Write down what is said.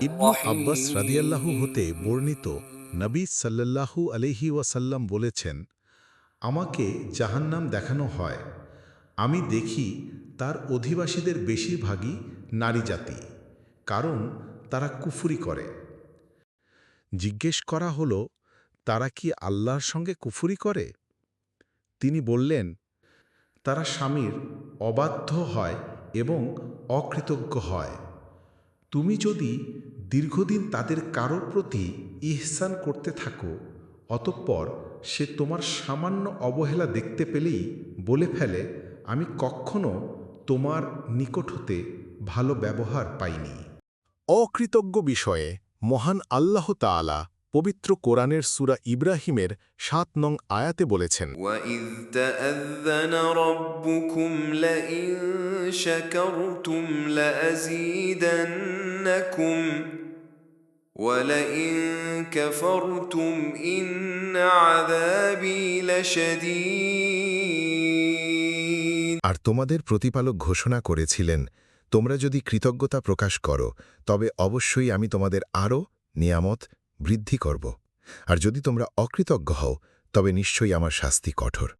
ইবনু আব্বাস রাদিয়াল্লাহু হতে বর্ণিত নবী সাল্লাল্লাহু আলহি ওয়াসাল্লাম বলেছেন আমাকে জাহান্নাম দেখানো হয়। আমি দেখি তার অধিবাসীদের বেশিরভাগই নারী জাতি কারণ তারা কুফুরি করে। জিজ্ঞেস করা হল তারা কি আল্লাহর সঙ্গে কুফুরি করে? তিনি বললেন তারা স্বামীর অবাধ্য হয় এবং অকৃতজ্ঞ হয়। তুমি যদি দীর্ঘদিন তাদের কারোর প্রতি ইহসান করতে থাকো, অতঃপর সে তোমার সামান্য অবহেলা দেখতে পেলেই বলে ফেলে, আমি কখনো তোমার নিকট হতে ভালো ব্যবহার পাইনি। অকৃতজ্ঞ বিষয়ে মহান আল্লাহ তাআলা পবিত্র কোরআনের সুরা ইব্রাহিমের সাত নং আয়াতে বলেছেন আর তোমাদের প্রতিপালক ঘোষণা করেছিলেন তোমরা যদি কৃতজ্ঞতা প্রকাশ করো তবে অবশ্যই আমি তোমাদের আরও নিয়ামত বৃদ্ধি করব। আর যদি তোমরা অকৃতজ্ঞ হও তবে নিশ্চয়ই আমার শাস্তি কঠোর।